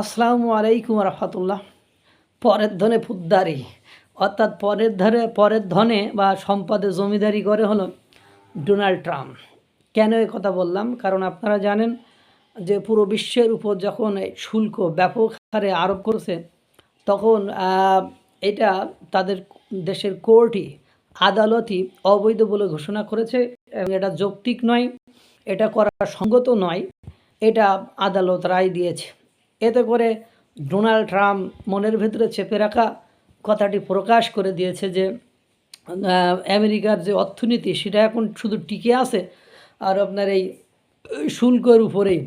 আসসালামু আলাইকুম রহমতুল্লাহ। পরের ধনে ফুদ্দারি, অর্থাৎ পরের ধরে, পরের ধনে বা সম্পদে জমিদারি করে হলো ডোনাল্ড ট্রাম্প। কেন এ কথা বললাম? কারণ আপনারা জানেন যে পুরো বিশ্বের উপর যখন শুল্ক ব্যাপক হারে আরোপ করেছে, তখন এটা তাদের দেশের কোর্টই আদালতই অবৈধ বলে ঘোষণা করেছে এবং এটা যৌক্তিক নয়, এটা করা সঙ্গত নয়, এটা আদালত রায় দিয়েছে। এতে করে ডোনাল্ড ট্রাম্প মনের ভেতরে চেপে রাখা কথাটি প্রকাশ করে দিয়েছে যে আমেরিকার যে অর্থনীতি, সেটা এখন শুধু টিকে আছে আর আপনার এই শুল্কের উপরেই।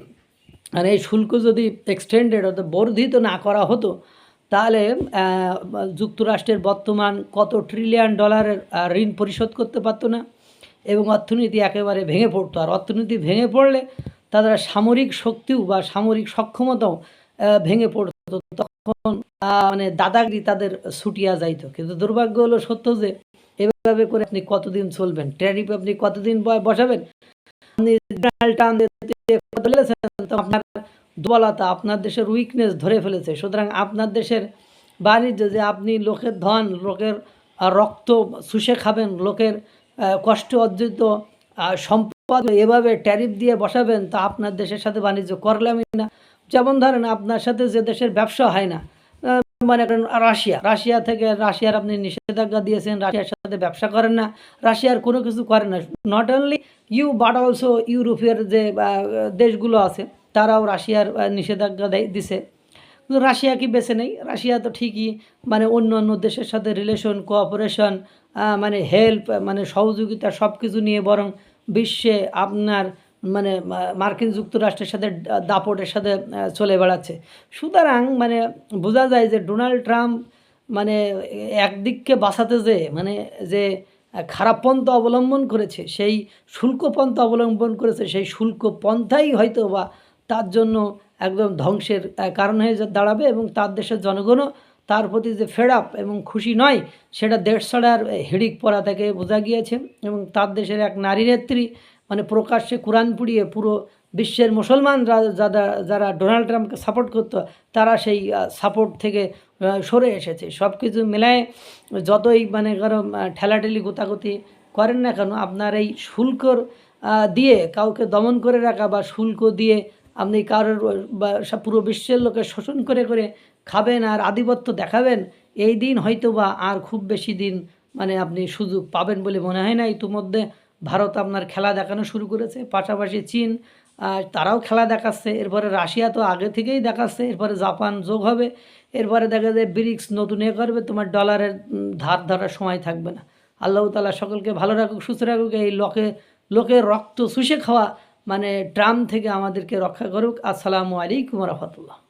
আর এই শুল্ক যদি এক্সটেন্ডেড অর্থাৎ বর্ধিত না করা হতো, তাহলে যুক্তরাষ্ট্রের বর্তমান কত ট্রিলিয়ন ডলারের ঋণ পরিশোধ করতে পারতো না এবং অর্থনীতি একেবারে ভেঙে পড়তো। আর অর্থনীতি ভেঙে পড়লে তাদের সামরিক শক্তিও বা সামরিক সক্ষমতাও ভেঙে পড়তো, তখন মানে দাদাগিরি তাদের ছুটিয়া যাইতো। কিন্তু দুর্ভাগ্য হলো সত্য যে, এভাবে করে আপনি কতদিন চলবেন? ট্যারিফ আপনি কতদিন বসাবেন? আপনি আপনার দুর্বলতা আপনার দেশের উইকনেস ধরে ফেলেছে। সুতরাং আপনার দেশের বাণিজ্য যে আপনি লোকের ধন, লোকের রক্ত শুষে খাবেন, লোকের কষ্ট অর্জিত সম্পদ এভাবে ট্যারিফ দিয়ে বসাবেন, তা আপনার দেশের সাথে বাণিজ্য করলামই না। যেমন ধরেন আপনার সাথে যে দেশের ব্যবসা হয় না মানে করেন রাশিয়া রাশিয়া থেকে রাশিয়ার আপনি নিষেধাজ্ঞা দিয়েছেন, রাশিয়ার সাথে ব্যবসা করেন না, রাশিয়ার কোনো কিছু করেন না। Not only you but also ইউরোপের যে দেশগুলো আছে, তারাও রাশিয়ার নিষেধাজ্ঞা দেয়, দিছে। কিন্তু রাশিয়া কি বেছে নেই? রাশিয়া তো ঠিকই মানে অন্য অন্য দেশের সাথে রিলেশন কোঅপারেশন মানে হেল্প মানে সহযোগিতা সব কিছু নিয়ে বরং বিশ্বে আপনার মানে মার্কিন যুক্তরাষ্ট্রের সাথে দাপটের সাথে চলে বেড়াচ্ছে। সুতরাং মানে বোঝা যায় যে ডোনাল্ড ট্রাম্প মানে একদিককে বাঁচাতে যে মানে যে খারাপ পন্থা অবলম্বন করেছে, সেই শুল্ক পন্থা অবলম্বন করেছে, সেই শুল্ক পন্থাই হয়তো বা তার জন্য একদম ধ্বংসের কারণ হয়ে দাঁড়াবে এবং তার দেশের জনগণও তার প্রতি যে ফেড আপ এবং খুশি নয়, সেটা দেড় ছাড়ার হিড়িক পড়া থেকে বোঝা গিয়েছে এবং তার দেশের এক নারী নেত্রী মানে প্রকাশ্যে কোরআন পুড়িয়ে পুরো বিশ্বের মুসলমানরা যারা যারা ডোনাল্ড ট্রাম্পকে সাপোর্ট করতো, তারা সেই সাপোর্ট থেকে সরে এসেছে। সব কিছু মেলায় যতই মানে কারও ঠেলাঠেলি গোতাগুতি করেন না কেন, আপনার এই শুল্কর দিয়ে কাউকে দমন করে রাখা বা শুল্ক দিয়ে আপনি কারোর পুরো বিশ্বের লোকের শোষণ করে করে খাবেন আর আধিপত্য দেখাবেন, এই দিন হয়তো বা আর খুব বেশি দিন মানে আপনি সুযোগ পাবেন বলে মনে হয় না। ইতিমধ্যে ভারত আপনার খেলা দেখানো শুরু করেছে, পাশাপাশি চীন তারাও খেলা দেখাচ্ছে। এরপরে রাশিয়া তো আগে থেকেই দেখাচ্ছে, এরপরে জাপান যোগ হবে। এরপরে দেখা যায় ব্রিক্স নতুন এ করবে, তোমার ডলারের ধার ধরার সময় থাকবে না। আল্লাহ তালা সকলকে ভালো রাখুক, সুস্থ রাখুক, এই লোকে লোকের রক্ত শুষে খাওয়া মানে ট্রাম থেকে আমাদেরকে রক্ষা করুক। আসসালামু আলাইকুম রহমতুল্লাহ।